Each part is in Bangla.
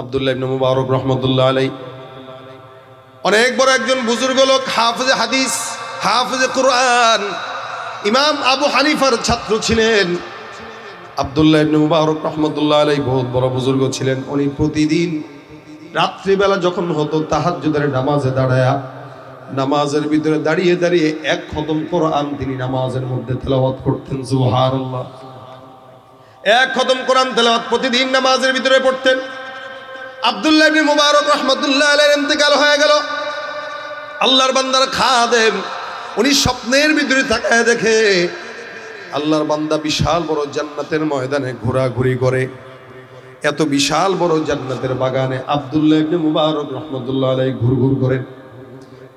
আবদুল্লাহ ইবনে মুবারক রহমতুল্লাহ আলাই অনেক বড় একজন বুজুর্গ লোক, হাফেজে হাদিস, হাফেজে কোরআন। ইমাম আবু হানিফার ছাত্র ছিলেন। আবদুল্লাহ ইবনে মুবারক রহমতুল্লাহ আলাই বহুত বড় বুজুর্গ ছিলেন। উনি প্রতিদিন রাত্রিবেলা যখন হতো, তাহাজ্জুদের নামাজে দাঁড়ায়া, নামাজের ভিতরে দাঁড়িয়ে দাঁড়িয়ে এক খতম কোরআন তিনি নামাজের মধ্যে তেলাওয়াত করতেন, সুবহানাল্লাহ। এক খতম কোরআন তেলাওয়াত প্রতিদিন নামাজের ভিতরে পড়তেন। আব্দুল্লাহ ইবনে মুবারক রহমতুল্লাহ আলাইহির ইন্তেকাল হয়ে গেল। আল্লাহর বান্দার খাদেম, উনি স্বপ্নের ভিতরে তাকায় দেখে আল্লাহর বান্দা বিশাল বড় জান্নাতের ময়দানে ঘোরাঘুরি করে। এত বিশাল বড় জান্নাতের বাগানে আব্দুল্লাহ ইবনে মুবারক রহমতুল্লাহ আলাই ঘুরঘুর করেন।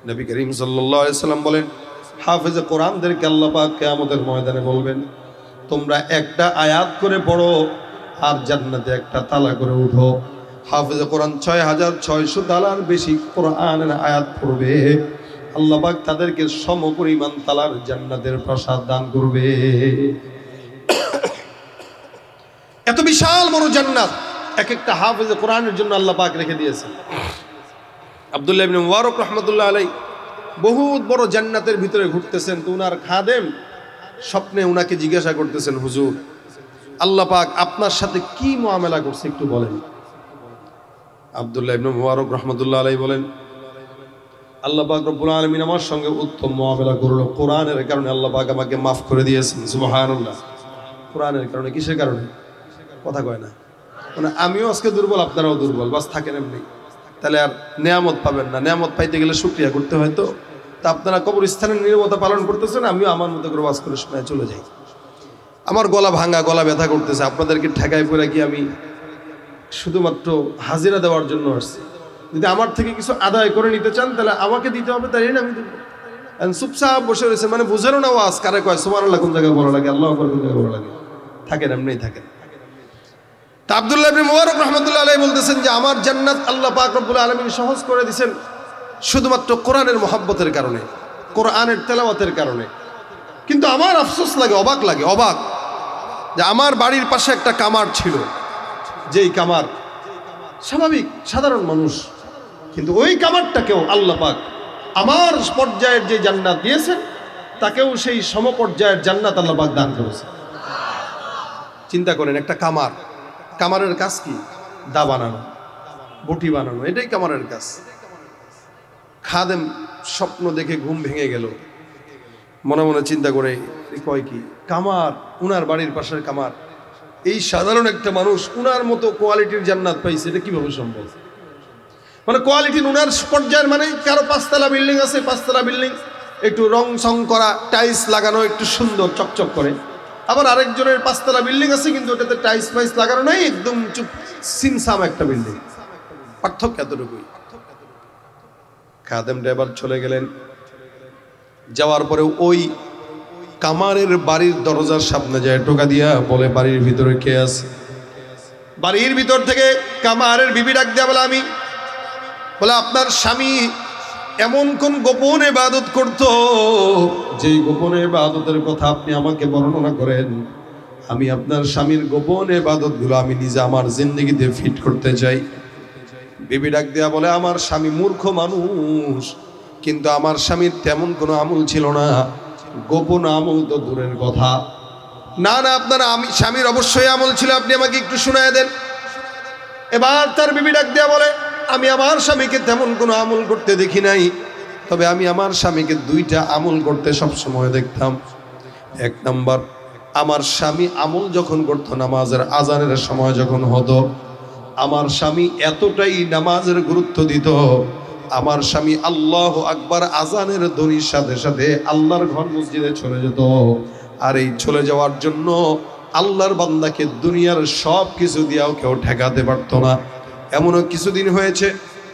নবী করিম সাল্লাল্লাহু আলাইহি সাল্লাম বলেন, হাফেজে কোরআনদেরকে আল্লাহ পাক কিয়ামতের ময়দানে বলবেন, তোমরা একটা আয়াত করে পড়ো আর জান্নাতে একটা তালা করে উঠো। হাফেজে কোরআন ছয় হাজার ছয়শো তালার বেশি কোরআনের আয়াত পড়বে। আল্লাহ পাক তাদেরকে সম পরিমাণ তালার জান্নাতের প্রসাদ দান করবে। এত বিশাল বড় জান্নাত এক একটা হাফেজে কোরআনের জন্য আল্লাহ পাক রেখে দিয়েছে আবদুল্লাহ মুবারক রহমতুল্লাহ আলাই বহুত বড় জান্নাতের ভিতরে ঘুরতেছেন তো উনার খাদেম স্বপ্নে উনাকে জিজ্ঞাসা করতেছেন, হুজুর, আল্লাহ পাক আপনার সাথে কি মোয়ামেলা করছে একটু বলেন। আবদুল্লাহ ইবনে মুবারক রহমতুল্লাহ আলাই বলেন, আল্লাহ পাক রব্বুল আলামিন আমার সঙ্গে উত্তম মোয়ামেলা করল। কোরআনের কারণে আল্লাহ পাক আমাকে মাফ করে দিয়েছেন। সুবহানাল্লাহ। কোরআনের কারণে? কিসের কারণে? কথা কয় না। মানে আমিও আজকে দুর্বল, আপনারাও দুর্বল, বাস থাকেন এমনি। তাহলে আর নেয়ামত পাবেন না। নেয়ামত পাইতে গেলে শুক্রিয়া করতে হয় তো। তা আপনারা কবরস্থানের নিরবতা পালন করতেছেন, আমিও আমার মতো করে বাস করে সময় চলে যাই। আমার গলা ভাঙা, গলা ব্যথা করতেছে। আপনাদেরকে ঠেকায় পড়ে কি আমি শুধুমাত্র হাজিরা দেওয়ার জন্য আসছি। যদি আমার থেকে কিছু আদায় করে নিতে চান, তাহলে আমাকে দিতে হবে, তাই না আমি দেবো। চুপচাপ বসে রয়েছে মানে বুঝেরও না ওয়াজ, কারে কয় সোমান আল্লাহ কোন জায়গায় বলা লাগে, আল্লাহ কোন জায়গায় বলা লাগে। থাকেন এমনি থাকেন। তা আবদুল্লাহ ইবনে মুবারক রহমতুল্লাহ আলাই বলতেছেন যে, আমার জান্নাত আল্লাহ পাক রব্বুল আলামিন সহজ করে দিয়েছেন শুধুমাত্র কোরআনের মহাব্বতের কারণে, কোরআনের তেলাওয়াতের কারণে। কিন্তু আমার আফসোস লাগে, অবাক লাগে, অবাক। যে আমার বাড়ির পাশে একটা কামার ছিল যেই কামার স্বাভাবিক, সাধারণ মানুষ। কিন্তু ওই কামারটাকেও আল্লাহ পাক আমার পর্যায়ের যে জান্নাত দিয়েছেন, তাকেও সেই সমপর্যায়ের জান্নাত আল্লাহ পাক দান করেছে চিন্তা করেন, একটা কামার, কামারের কাজ কি? দা বানানো, বটি বানানো, এটাই কামারের কাজ। খাদেম স্বপ্ন দেখে ঘুম ভেঙে গেল। মনে মনে চিন্তা করে কয় কি? কামার, উনার বাড়ির পাশের কামার। এই সাধারণ একটা মানুষ উনার মতো কোয়ালিটির জান্নাত পাইছে, এটা কীভাবে সম্ভব? মানে কোয়ালিটি উনার পর্যায়ের মানে কারও পাঁচতলা বিল্ডিং আছে, পাঁচতলা বিল্ডিং, একটু রং সং করা, টাইলস লাগানো একটু সুন্দর, চকচক করে। আবার আরেকজনের পাঁচতলা বিল্ডিং আছে, কিন্তু ওটাতে টাইলস ফাইস লাগানো নাই, একদম চুপ, সিনসাম একটা বিল্ডিং। পার্থক্য এতটুকুই। খাদেম ড্রাইভার চলে গেলেন। যাওয়ার পরে ওই কামারের বাড়ির দরজার সামনে যায়, টোকা দিয়া বলে, বাড়ির ভিতরে কে আছে? বাড়ির ভিতর থেকে কামারের বিবি ডাক দেয়া বলে, আমি। বলে, আপনার স্বামী এমন কোন গোপন ইবাদত করত, যেই গোপন ইবাদতের কথা আপনি আমাকে বর্ণনা করেন? আমি আপনার স্বামীর গোপন ইবাদতগুলো আমি নিজে আমার জিন্দগিতে ফিট করতে চাই। বিবি ডাক দেয়া বলে, আমার স্বামী মূর্খ মানুষ, কিন্তু আমার স্বামীর তেমন কোনো আমল ছিল না। গোপন আমল তো দূরের কথা। না না, আপনার আমি, স্বামীর অবশ্যই আমল ছিল, আপনি আমাকে একটু শোনায় দেন। এবার তার বিবি ডাক দেয়া বলে, আমি আমার স্বামীকে তেমন কোনো আমল করতে দেখি নাই, তবে আমি আমার স্বামীকে দুইটা আমল করতে সব সময় দেখতাম। এক নাম্বার, আমার স্বামী আমল যখন করতো, নামাজের আজানের সময় যখন হতো, আমার স্বামী এতটাই নামাজের গুরুত্ব দিত আমার স্বামী আল্লাহ আকবার আজানের ধ্বনির সাথে সাথে আল্লাহর ঘর মসজিদে চলে যেত। আর এই চলে যাওয়ার জন্য আল্লাহর বান্দাকে দুনিয়ার সব কিছু দিয়েও কেউ ঠেকাতে পারতো না। এমনও কিছুদিন হয়েছে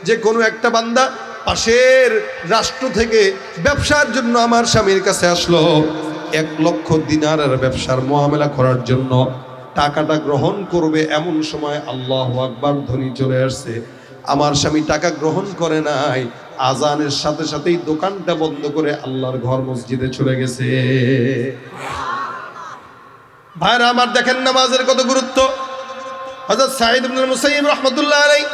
যে কোনো একটা বান্দা পাশের রাষ্ট্র থেকে ব্যবসার জন্য আমার স্বামীর কাছে আসলো। এক লক্ষ দিনারের ব্যবসার মোহামেলা করার জন্য টাকাটা গ্রহণ করবে এমন সময় আল্লাহ আকবার ধ্বনি চলে আসছে। আমার স্বামী টাকা গ্রহণ করে নাই, আজানের সাথে সাথেই দোকানটা বন্ধ করে আল্লাহর ঘর মসজিদে চলে গেছে। ভাইরা আমার দেখেন নামাজের কত গুরুত্ব। হযরত সাঈদ ইবনে মুসাইয়িব রাহমাতুল্লাহ আলাইহি।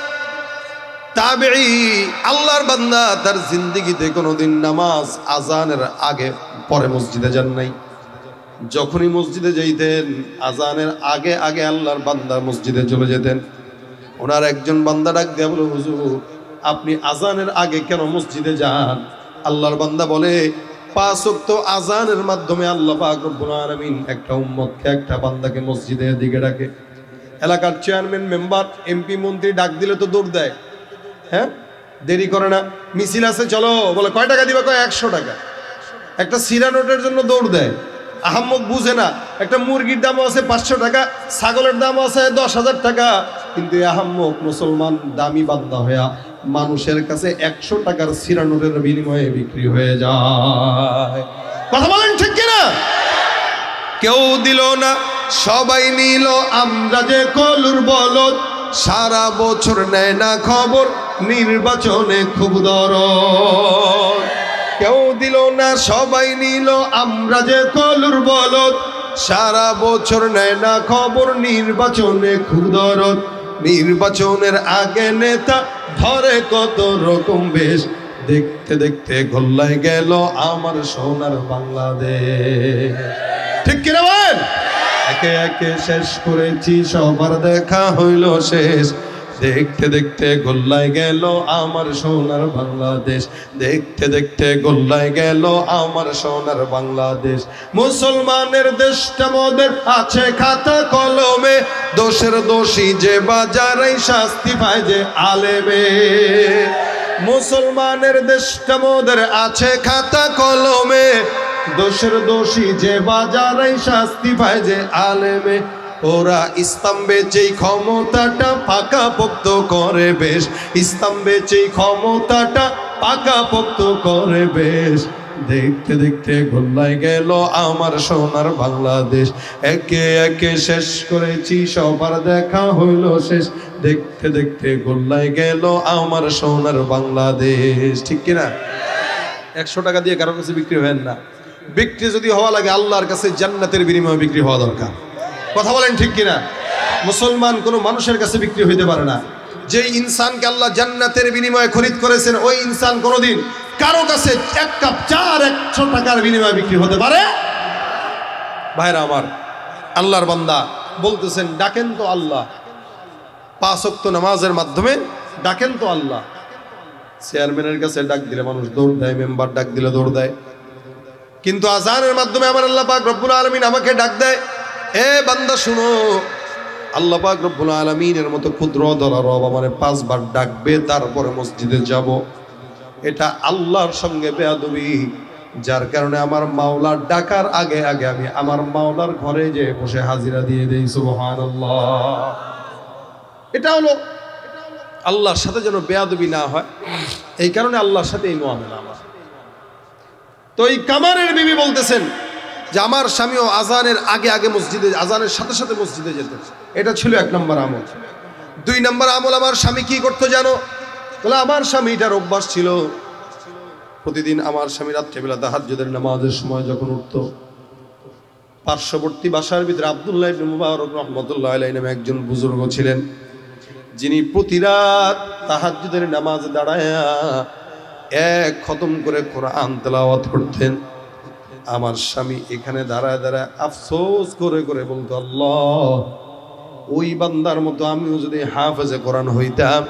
তাবেঈ, আল্লাহর বান্দা তার জিন্দেগিতে কোনোদিন নামাজ আজানের আগে পরে মসজিদে যান নাই। যখনই মসজিদে যাইতেন, আজানের আগে আগে আল্লাহর বান্দা মসজিদে চলে যেতেন। ওনার একজন বান্দা ডাক দেয়া বলে, হুজুর, আপনি আজানের আগে কেন মসজিদে যান? আল্লাহর বান্দা বলে, পাঁচ ওয়াক্ত আজানের মাধ্যমে আল্লাহ পাক রব্বুল আলামিন একটা উম্মতকে, একটা বান্দাকে মসজিদের দিকে ডাকে। এলাকার চেয়ারম্যান, মেম্বার, এমপি, মন্ত্রী ডাক দিলে তো দৌড় দেয়। হ্যাঁ? দেরি করে না। মিছিল আছে, চলো। বলে, কয় টাকা দিবা? কয়, একশো টাকা। একটা সিরা নোটের জন্য দৌড় দেয়। আহাম্মক বুঝে না। একটা মুরগির দামও আছে পাঁচশো টাকা, ছাগলের দামও আছে দশ হাজার টাকা। কিন্তু আহাম্মক মুসলমান দামি বান্দা হইয়া মানুষের কাছে একশো টাকার সিরা নোটের বিনিময়ে বিক্রি হয়ে যায়। কথা বলেন ঠিক কিনা? কেউ দিল না, সবাই নিল। আমরা যে কলুর বলদ, সারা বছর নেয় না খবর, নির্বাচনে খুব দরদ। কেউ দিল না, সবাই নিল। আমরা যে কলুর বলদ, সারা বছর নেয় না খবর, নির্বাচনে খুব দরদ। নির্বাচনের আগে নেতা ধরে কত রকম বেশ। দেখতে দেখতে গোল্লায় গেল আমার সোনার বাংলাদেশ। ঠিক কিনা বল একে একে শেষ করেছি, সবার দেখা হইল শেষ। দেখতে দেখতে গোল্লায় গেল আমার সোনার বাংলাদেশ। দেখতে দেখতে গোল্লায় গেল আমার সোনার বাংলাদেশ। মুসলমানের দেশটা মোদের আছে খাতা কলমে। দোষের দোষী যে বাজারে শাস্তি পায় যে আলেমে। মুসলমানের দেশটা মোদের আছে খাতা কলমে। দোষের দোষী যে বাজারে শাস্তি পায় যে আলেমে। ওরা ইসলাম যেই ক্ষমতাটা পাকা পোক্ত করে বেশ ইসলাম যেই ক্ষমতাটা পাকা পোক্ত করে বেশ। দেখতে দেখতে গোল্লায় গেল আমার সোনার বাংলাদেশ। একে একে শেষ করেছি সবার দেখা হইল শেষ। দেখতে দেখতে গোল্লায় গেল আমার সোনার বাংলাদেশ। ঠিক কিনা একশো টাকা দিয়ে কারও কাছে বিক্রি হয় না। বিক্রি যদি হওয়া লাগে আল্লাহর কাছে জান্নাতের বিনিময়ে বিক্রি হওয়া দরকার। কথা বলেন ঠিক কিনা? মুসলমান কোনো মানুষের কাছে বিক্রি হইতে পারে না। যে ইনসানকে আল্লাহ জান্নাতের বিনিময়ে খরিদ করেছেন, ওই ইনসান কোনোদিন কারও কাছে এক কাপ চার, একশো টাকার বিনিময়ে বিক্রি হতে পারে? ভাইরা আমার, আল্লাহর বান্দা বলতেছেন, ডাকেন তো আল্লাহ। পাঁচক্ত নামাজের মাধ্যমে ডাকেন তো আল্লাহ। চেয়ারম্যানের কাছে ডাক দিলে মানুষ দৌড় দেয়, মেম্বার ডাক দিলে দৌড় দেয়। কিন্তু আজানের মাধ্যমে আমার আল্লাহ পাক রব্বুল আলমিন আমাকে ডাক দেয় এ বান্দা, শুনো। আল্লাহ পাক রব্বুল আলমিনের মতো ক্ষুদ্র ধরা রব আমারে পাঁচবার ডাকবে, তারপরে মসজিদে যাব। এটা আল্লাহর সঙ্গে বেয়াদবি, যার কারণে আমার মাওলার ডাকার আগে আগে আমি আমার মাওলার ঘরে যে বসে হাজিরা দিয়ে দেই, সুবহানাল্লাহ। এটা হলো আল্লাহর সাথে যেন বেয়াদবি না হয়, এই কারণে আল্লাহর সাথে এই মোয়ামেলা আমার। তো এই কামারের বিবি বলতেছেন যে আমার স্বামীও আজানের আগে আগে মসজিদে, আজানের সাথে সাথে মসজিদে যেত। এটা ছিল এক নম্বর আমল। দুই নম্বর আমল, আমার স্বামী কি করতো জানো? বলে, আমার স্বামী এটার অভ্যাস ছিল। প্রতিদিন আমার স্বামী রাত্রেবেলা তাহাজ্জুদের নামাজের সময় যখন উঠতো, পার্শ্ববর্তী বাসার ভিতরে আবদুল্লাহ মুবারক রহমতুল্লাহ আলাইহি নামে একজন বুজুর্গ ছিলেন। যিনি প্রতি রাত তাহাজ্জুদের নামাজ দাঁড়ায়া এক খতম করে কোরআন তেলাওয়াত করতেন। আমার স্বামী এখানে দাঁড়ায় দাঁড়ায় আফসোস করে করে বলতো, আল্লাহ, ওই বান্দার মতো আমিও যদি হাফেজে কোরআন হইতাম,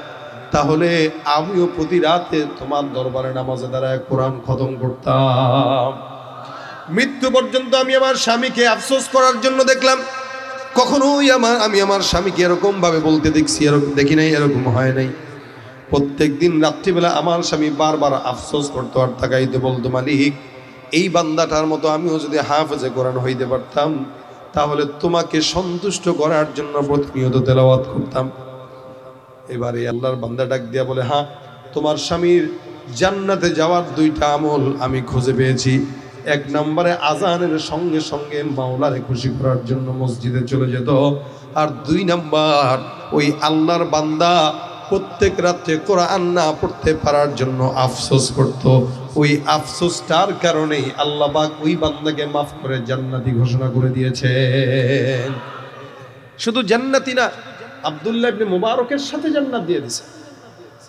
তাহলে আমিও প্রতি রাতে তোমার দরবারে নামাজে দাঁড়ায় কোরআন খতম করতাম। মৃত্যু পর্যন্ত আমি আমার স্বামীকে আফসোস করার জন্য দেখলাম। কখনোই আমার আমি আমার স্বামীকে এরকম ভাবে বলতে দেখছি, এরকম দেখি নাই, এরকম হয় নাই। প্রত্যেক দিন রাত্রিবেলা আমার স্বামী বারবার আফসোস করতো আর তাকাইতে বলতো, মালিক এই বান্দাটার মতো আমিও যদি হাফেজে কোরআন হইতে পারতাম, তাহলে তোমাকে সন্তুষ্ট করার জন্য প্রতিনিয়ত তেলাওয়াত করতাম। এবারে আল্লাহর বান্দা ডাক দিয়া বলে হ্যাঁ তোমার স্বামীর জান্নাতে যাওয়ার দুইটা আমল আমি খুঁজে পেয়েছি। এক নম্বরে আজানের সঙ্গে সঙ্গে মাওলারে খুশি করার জন্য মসজিদে চলে যেত। আর দুই নাম্বার, ওই আল্লাহর বান্দা প্রত্যেক রাত্রে কোরআন না পড়তে পারার জন্য আফসোস করত। ওই আফসোসটার কারণেই আল্লাহ পাক ওই বান্দাকে মাফ করে জান্নাতি ঘোষণা করে দিয়েছে শুধু জান্নাতি না, আবদুল্লাহ ইবনে মুবারকের সাথে জান্নাত দিয়ে দিছে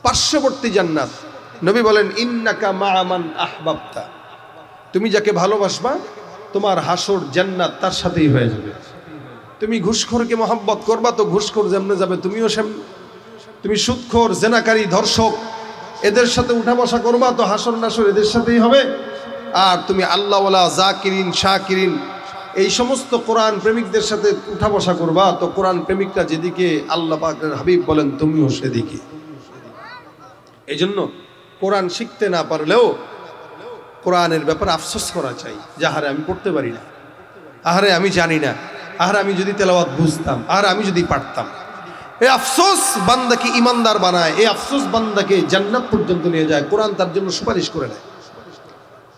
পার্শ্ববর্তী জান্নাত। নবী বলেন, ইন্নাকা মাআমান আহবাবতা। তুমি যাকে ভালোবাসবা, তোমার হাসর জান্নাত তার সাথেই হয়ে যাবে। তুমি ঘুষখোরকে মহাব্বত করবা, তো ঘুষখোর যেমনে যাবে, তুমিও সেম তুমি সুদখোর জেনাকারী, ধর্ষক, এদের সাথে উঠা বসা করবা তো হাসর নাসর এদের সাথেই হবে। আর তুমি আল্লাহওয়ালা, জাকিরিন, শাকিরিন, এই সমস্ত কোরআন প্রেমিকদের সাথে উঠা বসা করবা তো কোরআন প্রেমিকরা যেদিকে আল্লাহ পাকের হাবিব বলেন তুমিও সেদিকে। এই জন্য কোরআন শিখতে না পারলেও কোরআনের ব্যাপারে আফসোস করা চাই যাহারে আমি পড়তে পারি না। আহারে আমি জানি না। আহারে আমি যদি তেলাওয়াত বুঝতাম আর আমি যদি পারতাম। এই আফসোস, বান্দাকে ইমানদার বানায়। এ আফসোস, বান্দাকে জান্নাত পর্যন্ত নিয়ে যায়। কোরআন তার জন্য সুপারিশ করে নেয়।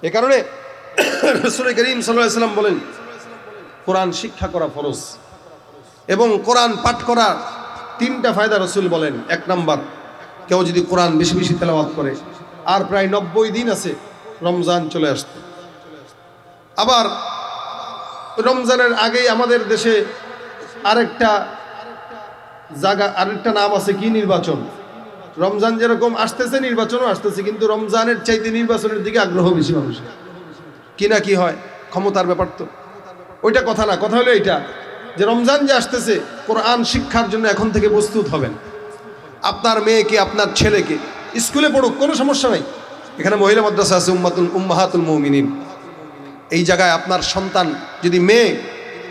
এ কারণে রসুল করিম সাল্লাম বলেন, কোরআন শিক্ষা করা ফরজ। এবং কোরআন পাঠ করা তিনটা ফায়দা রসুল বলেন। এক নাম্বার, কেউ যদি কোরআন বেশি বেশি তেলাওয়াত করে, আর প্রায় নব্বই দিন আছে, রমজান চলে আসতে। আবার রমজানের আগেই আমাদের দেশে আরেকটা জায়গা আরেকটা নাম আছে কি নির্বাচন? রমজান যেরকম আসতেছে, নির্বাচনও আসতেছে, কিন্তু রমজানের চাইতে নির্বাচনের দিকে আগ্রহ বেশি মানুষের। কি না কি হয়? ক্ষমতার ব্যাপার তো। ওইটা কথা না, কথা হলো এইটা, যে রমজান যে আসতেছে, কোরআন শিক্ষার জন্য এখন থেকে প্রস্তুত হবেন। আপনার মেয়েকে, আপনার ছেলেকে, স্কুলে পড়ুক, কোনো সমস্যা নাই। এখানে মহিলা মাদ্রাসা আছে, উম্মাতুল, উম্মাহাতুল মৌমিনিন। এই জায়গায় আপনার সন্তান, যদি মেয়ে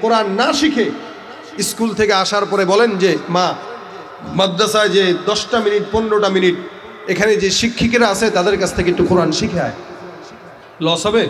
কোরআন না শিখে স্কুল থেকে আসার পরে বলেন যে, মা, মাদ্রাসায় যে দশটা মিনিট, পনেরোটা মিনিট, এখানে যে শিক্ষিকেরা আছে, তাদের কাছ থেকে একটু কোরআন শিখে আয়। লস হবে?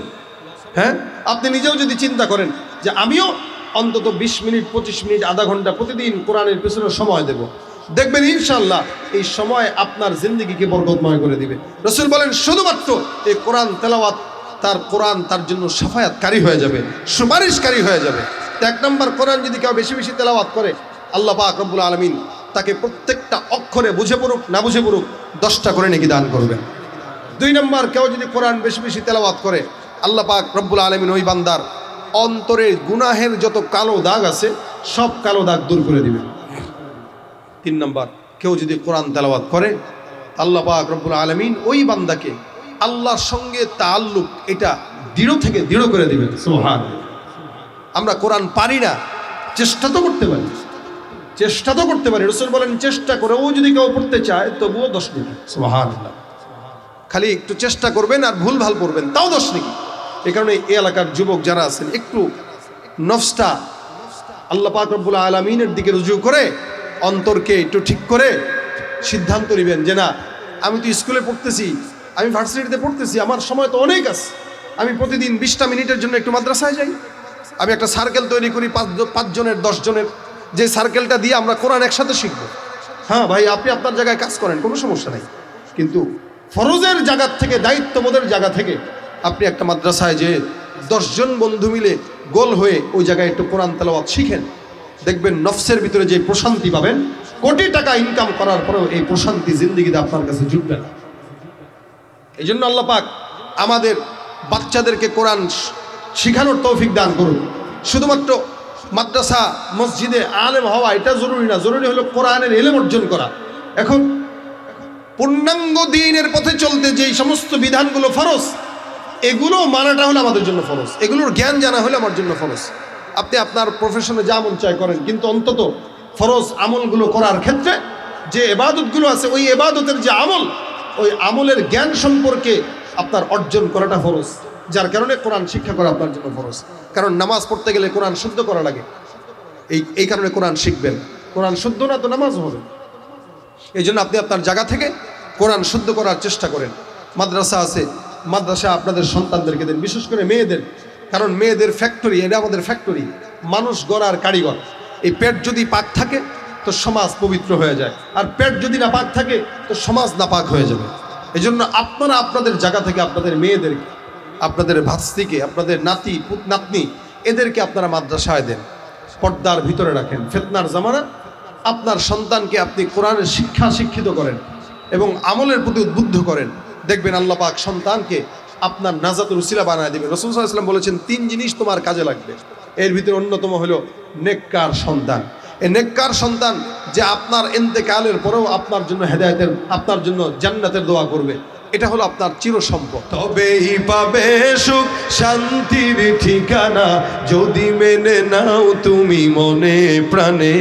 হ্যাঁ? আপনি নিজেও যদি চিন্তা করেন যে, আমিও অন্তত বিশ মিনিট, পঁচিশ মিনিট, আধা ঘণ্টা প্রতিদিন কোরআনের পেছনে সময় দেব। দেখবেন ইনশাল্লাহ এই সময় আপনার জিন্দগিকে বরকতময় করে দিবে। রসুল বলেন, শুধুমাত্র এই কোরআন তেলাওয়াত, তার কোরআন তার জন্য সাফায়াতকারী হয়ে যাবে, সুপারিশকারী হয়ে যাবে। তো এক নম্বর কোরআন যদি কেউ বেশি বেশি তেলাওয়াত করে, আল্লাহ পাক রব্বুল আলমিন তাকে প্রত্যেকটা অক্ষরে বুঝে পড়ুক, না বুঝে পড়ুক, দশটা করে নাকি দান করবেন। দুই নম্বর, কেউ যদি কোরআন বেশি বেশি তেলাওয়াত করে, আল্লাহ পাক রব্বুল আলমিন ওই বান্দার অন্তরের গুনাহের যত কালো দাগ আছে, সব কালো দাগ দূর করে দিবেন। তিন নম্বর, কেউ যদি কোরআন তেলাওয়াত করে, আল্লাহ পাক রব্বুল আলমিন ওই বান্দাকে আল্লাহর সঙ্গে তাল্লুক এটা দৃঢ় থেকে দৃঢ় করে দিবেন। সোহান আমরা কোরআন পারি না, চেষ্টা তো করতে পারি। চেষ্টা তো করতে পারি। রসুল বলেন, চেষ্টা করেও যদি কেউ পড়তে চায়, তবুও দশ সোহান খালি একটু চেষ্টা করবেন আর ভুল ভালো পড়বেন, তাও দশ নেকি এই কারণে এই এলাকার যুবক যারা আছেন, একটু নফসটা আল্লাহ পাক রব্বুল আলমিনের দিকে রুজু করে, অন্তরকে একটু ঠিক করে সিদ্ধান্ত নেবেন যে, না, আমি তো স্কুলে পড়তেছি, আমি ভার্সিটিতে পড়তেছি, আমার সময় তো অনেক আছে। আমি প্রতিদিন বিশটা মিনিটের জন্য একটু মাদ্রাসায় যাই। আমি একটা সার্কেল তৈরি করি, পাঁচ পাঁচজনের, দশজনের। যে সার্কেলটা দিয়ে আমরা কোরআন একসাথে শিখব। হ্যাঁ ভাই, আপনি আপনার জায়গায় কাজ করেন, কোনো সমস্যা নেই। কিন্তু ফরজের জায়গার থেকে, দায়িত্ববোধের জায়গা থেকে আপনি একটা মাদ্রাসায় যে দশজন বন্ধু মিলে গোল হয়ে ওই জায়গায় একটু কোরআন তেলাওয়াত শিখেন, দেখবেন নফসের ভিতরে যে প্রশান্তি পাবেন, কোটি টাকা ইনকাম করার পরেও এই প্রশান্তি জিন্দিগিতে আপনার কাছে জুটবে না। এই জন্য আল্লাহ পাক আমাদের বাচ্চাদেরকে কোরআন শিখানোর তৌফিক দান করুন। শুধুমাত্র মাদ্রাসা, মসজিদে আলেম হওয়া এটা জরুরি না, জরুরি হলো কোরআনের এলেম অর্জন করা। এখন পূর্ণাঙ্গ দিনের পথে চলতে যেই সমস্ত বিধানগুলো ফরজ, এগুলো মানাটা হলো আমাদের জন্য ফরজ। এগুলোর জ্ঞান জানা হলে আমার জন্য ফরজ। আপনি আপনার প্রফেশনে যা মন চায় করেন, কিন্তু অন্তত ফরজ আমলগুলো করার ক্ষেত্রে যে এবাদতগুলো আছে, ওই এবাদতের যে আমল, ওই আমলের জ্ঞান সম্পর্কে আপনার অর্জন করাটা ফরজ। যার কারণে কোরআন শিক্ষা করা আপনার জন্য ফরজ। কারণ নামাজ পড়তে গেলে কোরআন শুদ্ধ করা লাগে। এই এই কারণে কোরআন শিখবেন। কোরআন শুদ্ধ না তো নামাজ হবে। এই জন্য আপনি আপনার জায়গা থেকে কোরআন শুদ্ধ করার চেষ্টা করেন। মাদ্রাসা আছে। মাদ্রাসা আপনাদের সন্তানদেরকে দেন, বিশেষ করে মেয়েদের। কারণ মেয়েদের ফ্যাক্টরি এটা আমাদের ফ্যাক্টরি মানুষ গড়ার কারিগর। এই পেট যদি পাক থাকে, তো সমাজ পবিত্র হয়ে যায়। আর পেট যদি না পাক থাকে, তো সমাজ না পাক হয়ে যাবে। এই জন্য আপনারা আপনাদের জায়গা থেকে আপনাদের মেয়েদেরকে আপনাদের ভাস্তিকে, আপনাদের নাতি, পুত নাতনি, এদেরকে আপনারা মাদ্রাসায় দেন। পর্দার ভিতরে রাখেন। ফেতনার জামানা, আপনার সন্তানকে আপনি কোরআনের শিক্ষা শিক্ষিত করেন এবং আমলের প্রতি উদ্বুদ্ধ করেন। দেখবেন আল্লাহ পাক সন্তানকে আপনার নাজাতুর উসিলা বানায় দেবেন। রসুল সাল্লাম বলেছেন, তিন জিনিস তোমার কাজে লাগবে। এর ভিতরে অন্যতম হলো নেককার সন্তান। এ নেককার সন্তান যে আপনার এন্তেকালের পরেও আপনার জন্য হেদায়তের, আপনার জন্য জান্নাতের দোয়া করবে। এটা হলো আপনার চির সম্পদ তবেই পাবে সুখ, শান্তির ঠিকানা। যদি মেনে নাও তুমি মনে প্রাণে,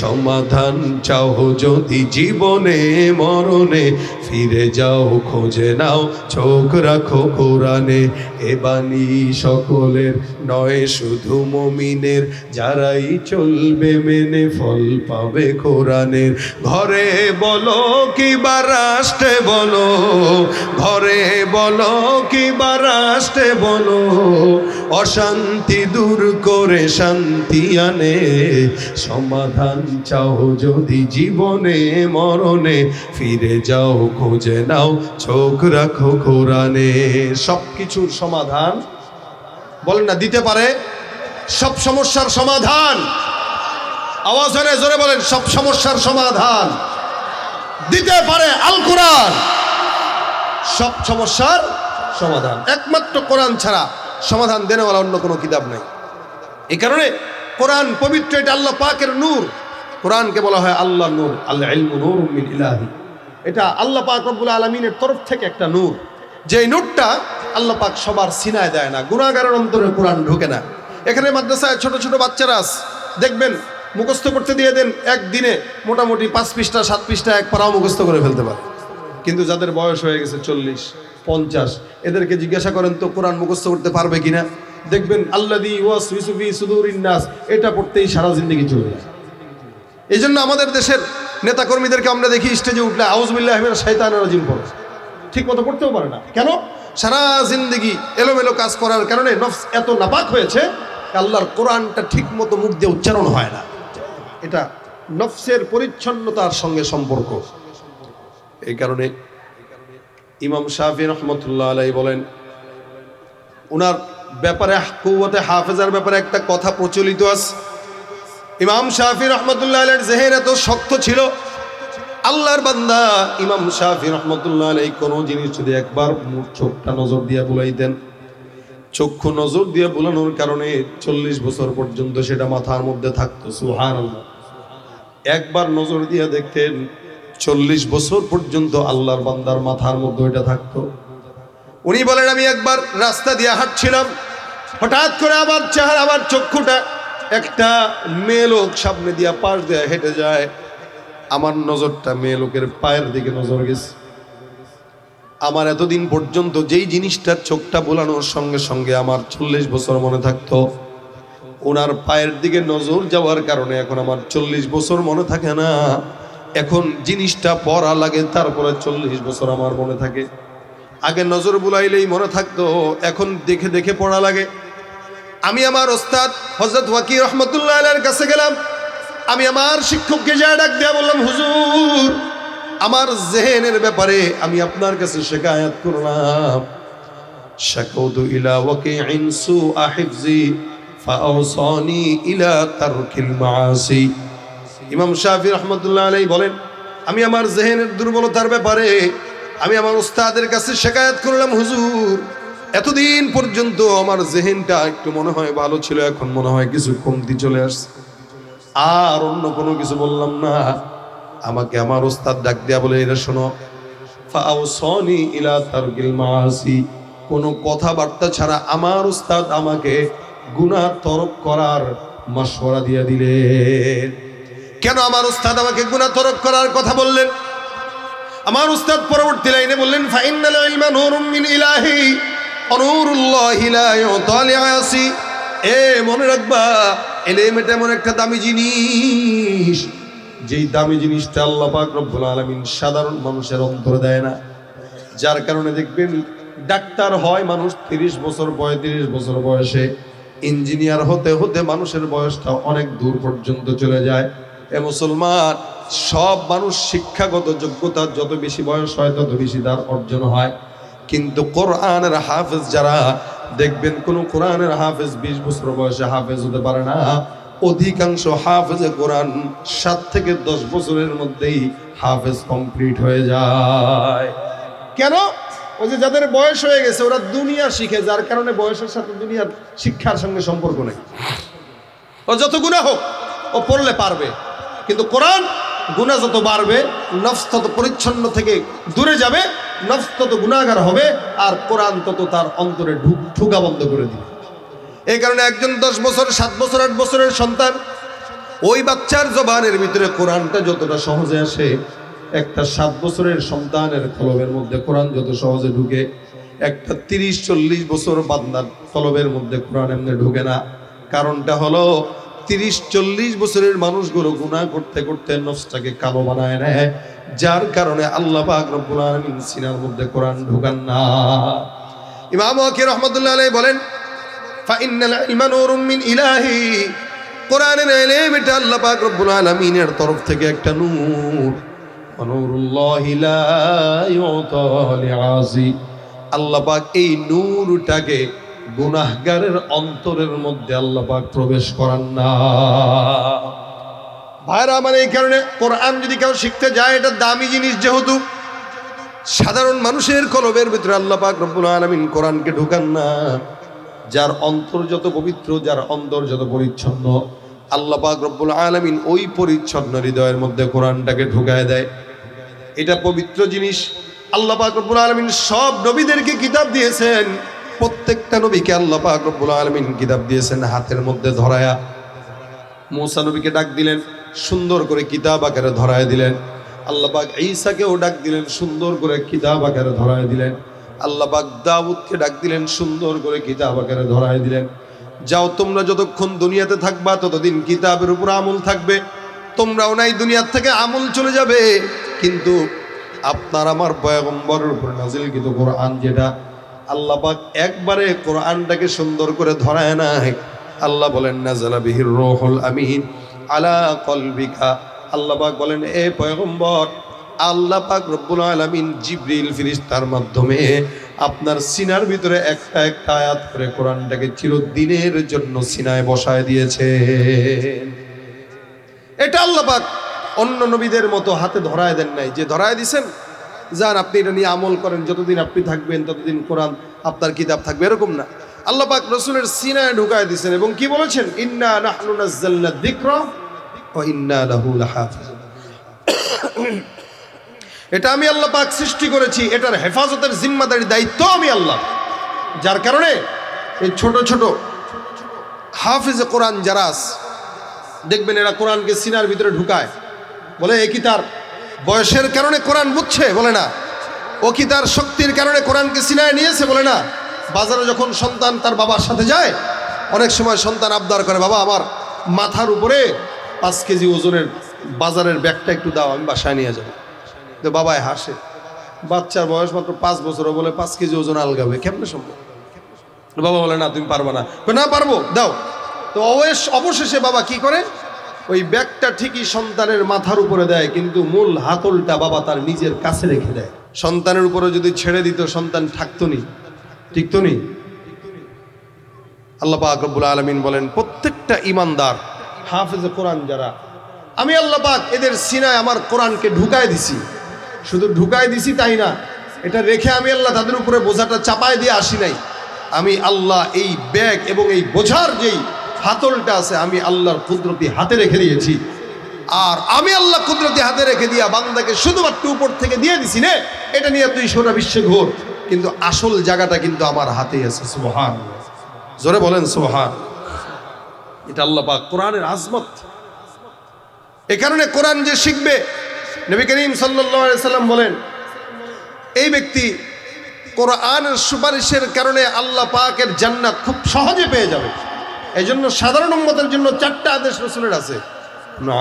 সমাধান চাও যদি জীবনে মরণে। ফিরে যাও, খোঁজে নাও, চোখ রাখো কোরআনে। এ বাণী সকলের নয়, শুধু মমিনের। যারাই চলবে মেনে ফল পাবে কোরআনের। ঘরে বলো কি বা রাষ্ট্রে বলো, ঘরে বলো কি বা রাষ্ট্রে বলো। অশান্তি দূর করে শান্তি আনে। সমাধান চাও যদি জীবনে, মরণে। ফিরে যাও খোঁজে নাও, চোখ রাখো কোরআনে। সব কিছুর সমাধান, বলেন না, দিতে পারে? সব সমস্যার সমাধান। আওয়াজ হলে জোরে বলেন, সব সমস্যার সমাধান। দিতে পারে আল কোরআন। সব সমস্যার সমাধান। একমাত্র কোরআন ছাড়া সমাধান দেনেওয়ালা অন্য কোনো কিতাব নেই। এই কারণে কোরআন পবিত্র, এটা আল্লাহ পাকের নূর। কোরআনকে বলা হয় আল্লাহ নূর আল্লাহ নূর ইলাহি। এটা আল্লাহ পাক রব্বুল আলমিনের তরফ থেকে একটা নূর। যে নূরটা আল্লাহ পাক সবার সিনায় দেয় না গুণাগারের অন্তরে কোরআন ঢুকে না। এখানে মাদ্রাসায় ছোট ছোট বাচ্চারা আছে, দেখবেন মুখস্থ করতে দিয়ে দেন একদিনে মোটামুটি পাঁচ পৃষ্ঠা সাত পৃষ্ঠা এক পাড়াও মুখস্থ করে ফেলতে পারে। কিন্তু যাদের বয়স হয়ে গেছে চল্লিশ পঞ্চাশ এদেরকে জিজ্ঞাসা করেন তো কোরআন মুখস্থ করতে পারবে কিনা? দেখবেন আল্লাদি ওয়াস ইউসুফি সুদুর ইন্নাস এটা পড়তেই সারা জিন্দগি চলে যায়। এই জন্য আমাদের দেশের নেতাকর্মীদেরকে আমরা দেখি স্টেজে উঠলে আউজবিল্লাহ শৈতান রাজিম পড়ে ঠিক মতো পড়তেও পারে না। কেন? সারা জিন্দগি এলোমেলো কাজ করার কারণে নফস এত নাপাক হয়েছে আল্লাহর কোরআনটা ঠিক মতো মুখ দিয়ে উচ্চারণ হয় না। এটা নফসের পরিচ্ছন্নতার সঙ্গে সম্পর্ক। এই কারণে ইমাম শাহি রহমতুল্লাহ আলাই বলেন ওনার ব্যাপারে কুয়াতে হাফেজার ব্যাপারে একটা কথা প্রচলিত আছে। ইমাম শাহি রহমতুল্লাহ জেহের এত শক্ত ছিল। আল্লাহর বান্দা ইমাম শাহি রহমতুল্লাহ আলাই কোনো জিনিস যদি একবার চোখটা নজর দিয়ে বুলাইতেন, চক্ষু নজর দিয়ে বুলানোর কারণে চল্লিশ বছর পর্যন্ত সেটা মাথার মধ্যে থাকতো সুহান একবার নজর দিয়ে দেখতেন চল্লিশ বছর পর্যন্ত আল্লাহর বান্দার মাথার মধ্যে ওইটা থাকতো। উনি বলেন, আমি একবার রাস্তা দিয়ে হাঁটছিলাম, হঠাৎ করে আবার চেহারা আবার চক্ষুটা একটা মেয়ে লোক সামনে দিয়া পাশ দিয়ে হেঁটে যায়। আমার নজরটা মেয়ে লোকের পায়ের দিকে নজর গেছে। আমার এতদিন পর্যন্ত যেই জিনিসটার চোখটা বোলানোর সঙ্গে সঙ্গে আমার চল্লিশ বছর মনে থাকতো। ওনার পায়ের দিকে নজর যাওয়ার কারণে এখন আমার চল্লিশ বছর মনে থাকে না। এখন জিনিসটা পড়া লাগে, তারপরে চল্লিশ বছর আমার মনে থাকে। আগে নজর বুলাইলেই মনে থাকতো, এখন দেখে দেখে পড়া লাগে। আমি আমার ওস্তাদ হজরত ওয়াকি রহমতুল্লাহ আলের কাছে গেলাম। আমি আমার শিক্ষককে যা ডাক দেয়া বললাম, হুজুর, আমার জেহেনের ব্যাপারে আমি আপনার কাছে শেখায়াত করলাম। শাকৌতু ইলা ওয়াকিইন সুআ হিফজি ফাআওসানি ইলা তারকিল মাআসি। ইমাম শাফি রহমতুল্লাহ আলাই বলেন, আমি আমার জেহেনের দুর্বলতার ব্যাপারে, আমি আমার উস্তাদের কাছে শেখায়াত করলাম, হুজুর। এতদিন পর্যন্ত আমার জেহেনটা একটু মনে হয় ভালো ছিল, এখন মনে হয় কিছু কমতি চলে আসছে। আর অন্য কোনো কিছু বললাম না। আমাকে আমার ওস্তাদ ডাক দেয়া বলে এটা শোনো ফাউসনি ইলা তারকিল মাআসি। কোনো কথাবার্তা ছাড়া আমার উস্তাদ আমাকে গুনাহ তরক করার মাসওয়ারা দিয়ে দিলেন। কেন আমার উস্তাদ আমাকে গুনাহ তরক করার কথা বললেন? আমার উস্তাদ পরবর্তী লাইনে বললেন ফাইনাল ইলমা নূরুম মিন ইলাহি। আসি এ মনে রাখবা, এলেম এটা এমন একটা দামি জিনিস। যেই দামি জিনিসটা আল্লাহ পাক আলামিন সাধারণ মানুষের অন্তরে দেয় না। যার কারণে দেখবেন, ডাক্তার হয় মানুষ তিরিশ বছর, পঁয়ত্রিশ বছর বয়সে। ইঞ্জিনিয়ার হতে হতে মানুষের বয়সটা অনেক দূর পর্যন্ত চলে যায়। এ মুসলমান, সব মানুষ শিক্ষাগত যোগ্যতা, যত বেশি বয়স হয় তত বেশি তার অর্জন হয়। কিন্তু কোরআনের হাফেজ যারা, দেখবেন কোন কোরআনের হাফেজ বিশ বছর বয়সে হাফেজ হতে পারে না। অধিকাংশ হাফেজে কোরআন সাত থেকে দশ বছরের মধ্যেই হাফেজ কমপ্লিট হয়ে যায়। কেন? ওই যে যাদের বয়স হয়ে গেছে, ওরা দুনিয়া শিখে, যার কারণে বয়সের সাথে দুনিয়ার শিক্ষার সঙ্গে সম্পর্ক নেই। ও যত গুণা হোক, ও পড়লে পারবে। কিন্তু কোরআন গুণা যত বাড়বে, নফস তত পরিচ্ছন্ন থেকে দূরে যাবে। নফস তত গুণাগার হবে, আর কোরআন তত তার অন্তরে ঢুকা বন্ধ করে দিবে। এই কারণে একজন দশ বছর, সাত বছর, আট বছরের সন্তান, ওই বাচ্চার জবানের ভিতরে কোরআনটা যতটা সহজে আসে, একটা সাত বছরের সন্তানের কলবের মধ্যে কোরআন যত সহজে ঢুকে, একটা তিরিশ, চল্লিশ বছর বান্দার কলবের মধ্যে কোরআন এমনি ঢুকে না। কারণটা হলো তিরিশ, চল্লিশ বছরের মানুষগুলো গুণা করতে করতে নফসটাকে কালো বানায় নেয়। যার কারণে আল্লাহ আলামিন সিনার মধ্যে কোরআন ঢুকান না। ইমাম রহমতুল্লাহ আলাইহি বলেন ইলাহি। থেকে একটা এই নূরটাকে গুনাহগারের অন্তরের মধ্যে আল্লাহ পাক প্রবেশ করান না। ভাইরা, আমার এই কারণে কোরআন যদি কেউ শিখতে যায়, এটা দামি জিনিস যেহেতু। সাধারণ মানুষের কলবের ভিতরে আল্লাহ পাক রব্বুল আলামিন কোরআনকে ঢুকান না। যার অন্তর যত পবিত্র, যার অন্তর যত পরিচ্ছন্ন, আল্লাহ পাক রব্বুল আলামিন ওই পরিচ্ছন্ন হৃদয়ের মধ্যে কোরআনটাকে ঢুকায় দেয়। এটা পবিত্র জিনিস। আল্লাহ পাক রব্বুল আলামিন সব নবীদেরকে কিতাব দিয়েছেন। প্রত্যেকটা নবীকে আল্লাহ পাক আলামিন কিতাব দিয়েছেন, হাতের মধ্যে ধরায়া। মৌসা নবীকে ডাক দিলেন, সুন্দর করে কিতাব আকারে ধরায় দিলেন। আল্লাহ পাক ঈসাকেও ডাক দিলেন, সুন্দর করে কিতাব আকারে ধরায় দিলেন। আল্লাহ পাক দাউদকে ডাক দিলেন, সুন্দর করে কিতাব আকারে ধরায় দিলেন। যাও তোমরা যতক্ষণ দুনিয়াতে থাকবা, ততদিন কিতাবের উপর আমল থাকবে। তোমরাও নাই দুনিয়ার থেকে আমল চলে যাবে। কিন্তু আপনার আমার পয়গম্বরের উপর নাজিল কিন্তু কোরআন যেটা আল্লাহ পাক একবারে কোরআনটাকে সুন্দর করে ধরায় নাই। আল্লাহ বলেন নাজালা বিহির রোহুল আমিন আলা কলবিকা। আল্লাহ পাক বলেন, এ পয়গম্বর, আল্লাহ পাক রব্বুল আলামিন জিবরিল ফিরিস্তার মাধ্যমে আপনার সিনার ভিতরে একটা একটা আয়াত করে কোরআনটাকে চিরদিনের জন্য সিনায় বসায় দিয়েছে। এটা আল্লাহ পাক অন্য নবীদের মতো হাতে ধরায় দেন নাই। যে ধরায় দিছেন যান আপনি এটা নিয়ে আমল করেন যতদিন আপনি থাকবেন ততদিন কোরআন আপনার কিতাব থাকবে এরকম না। আল্লাহ পাক রসুলের সিনায় ঢুকায় দিছেন এবং কি বলেছেন? ইন্না ইন্না এটা আমি আল্লাহ পাক সৃষ্টি করেছি এটার হেফাজতের জিম্মাদারি দায়িত্ব আমি আল্লাহ। যার কারণে এই ছোট ছোট হাফিজে কোরআন আছে, দেখবেন এরা কোরআনকে সিনার ভিতরে ঢুকায়। বলে এ কি তার বয়সের কারণে কোরআন বুঝছে, বলে না। ও কি তার শক্তির কারণে কোরআনকে সিনায় নিয়েছে, বলে না। বাজারে যখন সন্তান তার বাবার সাথে যায়, অনেক সময় সন্তান আবদার করে, বাবা, আমার মাথার উপরে পাঁচ কেজি ওজনের বাজারের ব্যাগটা একটু দাও, আমি বাসায় নিয়ে যাব। তো বাবায় হাসে। বাচ্চার বয়স মাত্র পাঁচ বছর বলে, পাঁচ কেজি ওজন আলগাবে কেমনে সম্ভব? বাবা বলে, না, তুমি পারবে না। না, পারব, দাও। তো অবশ- অবশেষে বাবা কি করে? ওই ব্যাগটা ঠিকই সন্তানের মাথার উপরে দেয়, কিন্তু মূল হাতলটা বাবা তার নিজের কাছে রেখে দেয়। সন্তানের উপরে যদি ছেড়ে দিত, সন্তান থাকতো নি? টিকতো নি? আল্লাহ পাক রব্বুল আলমিন বলেন, প্রত্যেকটা ইমানদার, হাফেজে কোরআন যারা, আমি আল্লাহ পাক এদের সিনায় আমার কোরআনকে ঢুকায় দিছি। শুধু ঢুকায় দিছি তাই না, এটা রেখে আমি আল্লাহ তাদের উপরে বোঝাটা চাপায় দিয়ে আসি নাই। আমি আল্লাহ এই ব্যাগ এবং এই বোঝার যেই হাতলটা আছে, আমি আল্লাহর কুদরতি হাতে রেখে দিয়েছি। আর আমি আল্লাহ কুদরতি হাতে রেখে দিয়া বান্দাকে শুধুমাত্র উপর থেকে দিয়ে দিছি নে, এটা নিয়ে তুই সোনা বিশ্বে ঘোর। কিন্তু আসল জায়গাটা কিন্তু আমার হাতেই আছে, সুবহান। জোরে বলেন, সুবহান। এটা আল্লাহ পাক কোরআনের আজমত। এ কারণে কোরআন যে শিখবে, নবী করিম সাল্লাম বলেন, এই ব্যক্তি কোরআনের সুপারিশের কারণে আল্লাহ পাকের জান্নাত খুব সহজে পেয়ে যাবে। এই জন্য সাধারণ উম্মতের জন্য চারটা আদেশ রসুলের আছে।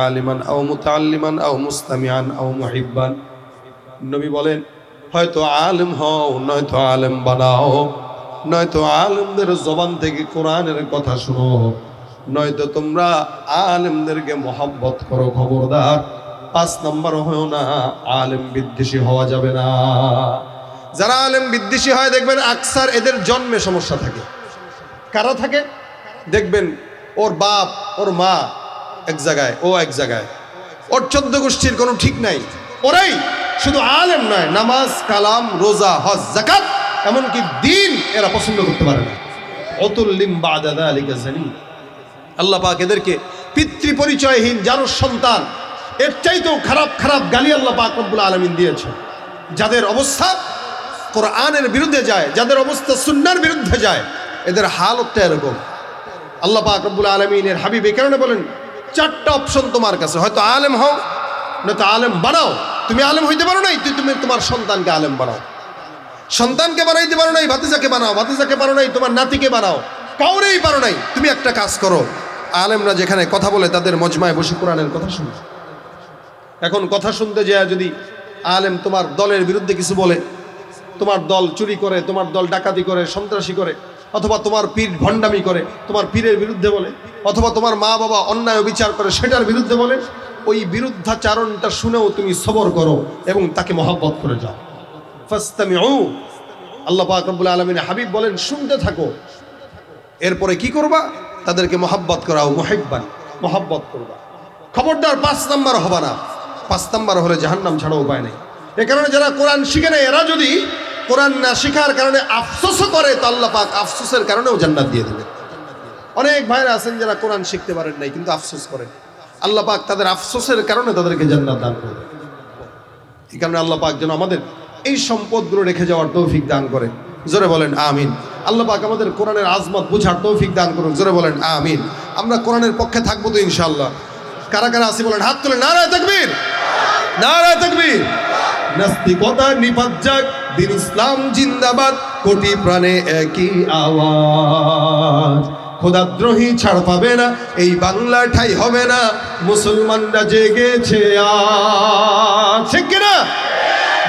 আলিমান আও মুতাল্লিমান আও মুস্তামিয়ান আও মুহিব্বান। নবী বলেন, হয়তো আলেম হও, নয়তো আলেম বানাও। নয়তো আলেমদের জবান থেকে কোরআনের কথা শুনো। নয়তো তোমরা আলেমদেরকে মহাব্বত করো, খবরদার। পাঁচ নম্বর হয়েও না, আলেম বিদ্বেষী হওয়া যাবে না। যারা আলেম বিদ্বেষী হয়, দেখবেন আকসার এদের জন্মে সমস্যা থাকে। কারা থাকে? দেখবেন ওর বাপ, ওর মা এক জায়গায়, ও এক জায়গায়। ওর চোদ্দ গোষ্ঠীর কোনো ঠিক নাই। ওরাই শুধু আলেম নয়, নামাজ, কালাম, রোজা, হজ জাকাত এমনকি দিন এরা পছন্দ করতে পারে না। অতুল্লিম বাদাদা আলিকা জানি। আল্লাহ পাক এদেরকে পিতৃ পরিচয়হীন যার সন্তান, এর চাইতেও খারাপ খারাপ গালি আল্লাহ পাক রব্বুল আলমিন দিয়েছে যাদের অবস্থা কোরআনের বিরুদ্ধে যায়, যাদের অবস্থা সুন্নার বিরুদ্ধে যায়, এদের হালতটা এরকম। আল্লাহ পাক রব্বুল আলমিনের হাবিব এই কারণে বলেন, চারটা অপশন তোমার কাছে। হয়তো আলেম হও, নয়তো আলেম বানাও। তুমি আলেম হইতে পারো নাই, তুই তুমি তোমার সন্তানকে আলেম বানাও। সন্তানকে বানাইতে পারো নাই, ভাতিজাকে বানাও। ভাতিজাকে পারো নাই, তোমার নাতিকে বানাও। কাউরেই পারো নাই, তুমি একটা কাজ করো। আলেমরা যেখানে কথা বলে, তাদের মজমায় বসে কোরআনের কথা শুনো। এখন কথা শুনতে যায় যদি আলেম তোমার দলের বিরুদ্ধে কিছু বলে, তোমার দল চুরি করে, তোমার দল ডাকাতি করে, সন্ত্রাসী করে অথবা তোমার পীর ভণ্ডামি করে, তোমার পীরের বিরুদ্ধে বলে, অথবা তোমার মা বাবা অন্যায় বিচার করে সেটার বিরুদ্ধে বলে, ওই বিরুদ্ধাচারণটা শুনেও তুমি সবর করো এবং তাকে মহব্বত করে যাও। ফাস্তামিউ। আল্লাহ পাক রব্বুল আলমিন হাবিব বলেন, শুনতে থাকো। এরপরে কি করবা? তাদেরকে মহাব্বত করাও, মহিব্বান, মহাব্বত করবা। খবরদার পাঁচ নাম্বার হবে না। পাঁচ নাম্বার হলে জাহান্নাম ছাড়া উপায় নেই। এ কারণে যারা কোরআন শিখে নেয়, এরা যদি কোরআন না শেখার কারণে আফসোসও করে তো আল্লাহ পাক আফসোসের কারণেও জান্নাত দিয়ে দেবে। অনেক ভাইরা আছেন যারা কোরআন শিখতে পারেন নাই, কিন্তু আফসোস করেন। আল্লাহ পাক তাদের আফসোসের কারণে তাদেরকে জান্নাত দান করবে এই কারণে আল্লাহ পাক যেন আমাদের এই সম্পদগুলো রেখে যাওয়ার তৌফিক দান করে জোরে বলেন, আমিন। আল্লাহ পাক আমাদের কোরআনের আজমত বুঝার তৌফিক দান করুন। জোরে বলেন, আমিন। আমরা কোরআনের পক্ষে থাকব তো ইনশাআল্লাহ। কারা কারা আসি বলেন, হাত তুলে, নারায় তাকবীর। নারায় তাকবীর। নাস্তিকতা নিপাত যাক দিন ইসলাম জিন্দাবাদ, কোটি প্রাণে একই আওয়াজ। খোদাদ্রোহী ছাড় পাবে না, এই বাংলা ঠাই হবে না, মুসলমানরা জেগেছে ঠিক কিনা?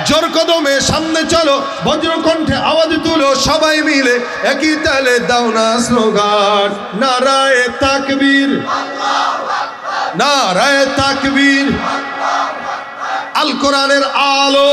জোর কদমে সামনে চলো, বজ্রকণ্ঠে আওয়াজ তুলো, সবাই মিলে একই তালে দাও না স্লোগান। নারায় তাকবীর। নারায় তাকবীর। আল কোরআনের আলো।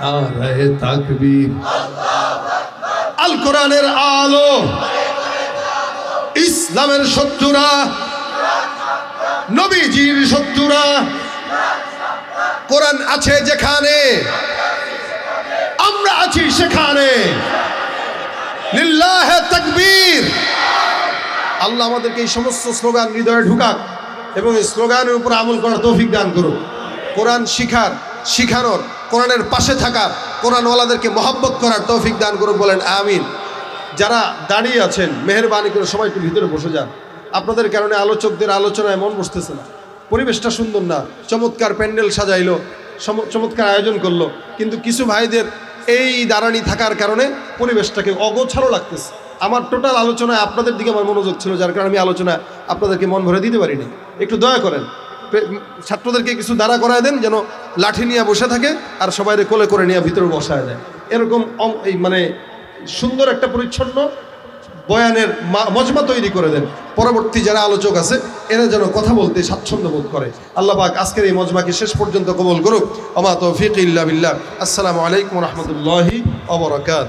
নারায় তাকবীর। আল কোরআনের আলো। ইসলামের শত্রুরা। নবীজির শত্রুরা। কোরআন আছে যেখানে। আমরা আছি সেখানে। লিল্লাহে তাকবীর। আল্লাহ আমাদেরকে এই সমস্ত স্লোগান হৃদয়ে ঢুকাক এবং এই স্লোগানের উপর আমল করার তৌফিক দান করুক। কোরআন শিখার, শিখানোর কোরআনের পাশে থাকার কোরআনওয়ালাদেরকে মহাব্বত করার তৌফিক দান করুন, বলেন আমিন। যারা দাঁড়িয়ে আছেন, মেহরবানি করে সবাই একটু ভিতরে বসে যান। আপনাদের কারণে আলোচকদের আলোচনায় মন বসতেছে না। পরিবেশটা সুন্দর না। চমৎকার প্যান্ডেল সাজাইলো চমৎকার আয়োজন করল। কিন্তু কিছু ভাইদের এই দাঁড়ানি থাকার কারণে পরিবেশটাকে অগোছালো লাগতেছে। আমার টোটাল আলোচনায় আপনাদের দিকে আমার মনোযোগ ছিল, যার কারণে আমি আলোচনা আপনাদেরকে মন ভরে দিতে পারিনি। একটু দয়া করেন। ছাত্রদেরকে কিছু দাঁড়া করায় দেন, যেন লাঠি নিয়ে বসে থাকে আর সবাইরে কোলে করে নিয়ে ভিতরে বসায় দেয়। এরকম এই মানে সুন্দর একটা পরিচ্ছন্ন বয়ানের মজমা তৈরি করে দেন। পরবর্তী যারা আলোচক আছে, এরা যেন কথা বলতে স্বাচ্ছন্দ্য বোধ করে। আল্লাহ পাক আজকের এই মজমাকে শেষ পর্যন্ত কবল করুক। আমা তৌফিক ইল্লা বিল্লাহ। আসসালামু আলাইকুম রহমতুল্লাহি অবরাকাত